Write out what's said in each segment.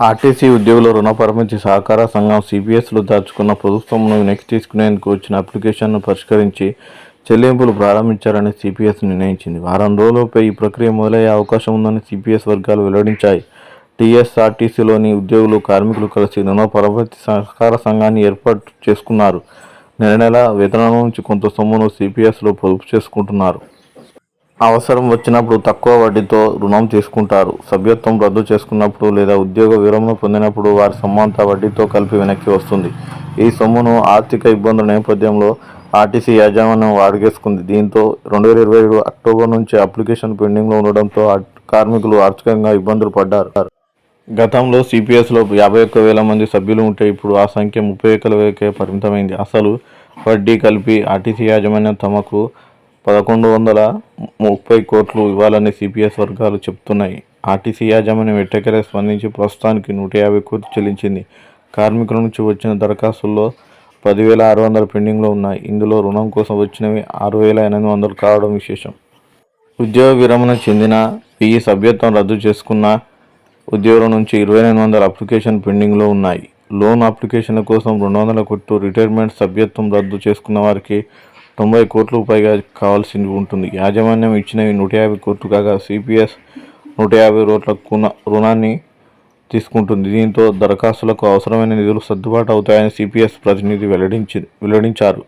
RTC ఉద్యోగుల రుణ సహకార సంఘం సిపిఎస్లో దాచుకున్న ప్రభుత్వంను వెనక్కి తీసుకునేందుకు వచ్చిన అప్లికేషన్ను పరిష్కరించి చెల్లింపులు ప్రారంభించాలని సిపిఎస్ నిర్ణయించింది. వారం రోజులపై ఈ ప్రక్రియ మొదలయ్యే అవకాశం ఉందని సిపిఎస్ వర్గాలు వెల్లడించాయి. టీఎస్ఆర్టీసీలోని ఉద్యోగులు కార్మికులు కలిసి రుణ పరపతి సహకార సంఘాన్ని ఏర్పాటు చేసుకున్నారు. నెల నెల వేతనం నుంచి కొంత సొమ్మును సిపిఎస్లో పొదుపు చేసుకుంటున్నారు. అవసరం వచ్చినప్పుడు తక్కువ వడ్డీతో రుణం తీసుకుంటారు. సభ్యత్వం రద్దు చేసుకున్నప్పుడు లేదా ఉద్యోగ విరమణ పొందినప్పుడు వారి సొమ్మంత వడ్డీతో కలిపి వెనక్కి వస్తుంది. ఈ సొమ్మును ఆర్థిక ఇబ్బందుల నేపథ్యంలో ఆర్టీసీ యాజమాన్యం వాడుకేసుకుంది. దీంతో రెండు వేల ఇరవై ఏడు అక్టోబర్ నుంచి అప్లికేషన్ పెండింగ్లో ఉండడంతో కార్మికులు ఆర్థికంగా ఇబ్బందులు పడ్డారు. గతంలో సిపిఎస్లో యాభై ఒక్క వేల మంది సభ్యులు ఉంటే ఇప్పుడు ఆ సంఖ్య ముప్పై ఒక్క వేలకే పరిమితమైంది. అసలు వడ్డీ కలిపి ఆర్టీసీ యాజమాన్యం తమకు పదకొండు వందల ముప్పై కోట్లు ఇవ్వాలని సిపిఎస్ వర్గాలు చెబుతున్నాయి ఆర్టీసీ యాజమాన్యం ఎట్టకేలకు స్పందించి ప్రస్తుతానికి నూట యాభై కోట్లు చెల్లించింది. కార్మికుల నుంచి వచ్చిన దరఖాస్తుల్లో పదివేల ఆరు వందల పెండింగ్లో ఉన్నాయి. ఇందులో రుణం కోసం వచ్చినవి ఆరు వేల ఎనిమిది వందలు కావడం విశేషం. ఉద్యోగ విరమణ చెందిన వెయ్యి సభ్యత్వం రద్దు చేసుకున్న ఉద్యోగుల నుంచి ఇరవై ఎనిమిది వందల అప్లికేషన్ పెండింగ్లో ఉన్నాయి. లోన్ అప్లికేషన్ల కోసం రెండు వందల కొట్టు రిటైర్మెంట్ సభ్యత్వం రద్దు చేసుకున్న వారికి తొంభై కోట్లు పైగా కావాల్సి ఉంటుంది. యాజమాన్యం ఇచ్చినవి నూట యాభై కోట్లు కాగా సిపిఎస్ నూట యాభై కోట్ల రుణాన్ని తీసుకుంటుంది. దీంతో దరఖాస్తులకు అవసరమైన నిధులు సర్దుబాటు అవుతాయని సిపిఎస్ ప్రతినిధి వెల్లడించి వెల్లడించారు.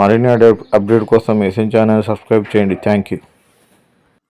మరిన్ని అప్డేట్ అప్డేట్ కోసం మెసేజ్ ఛానల్ సబ్స్క్రైబ్ చేయండి. Thank you.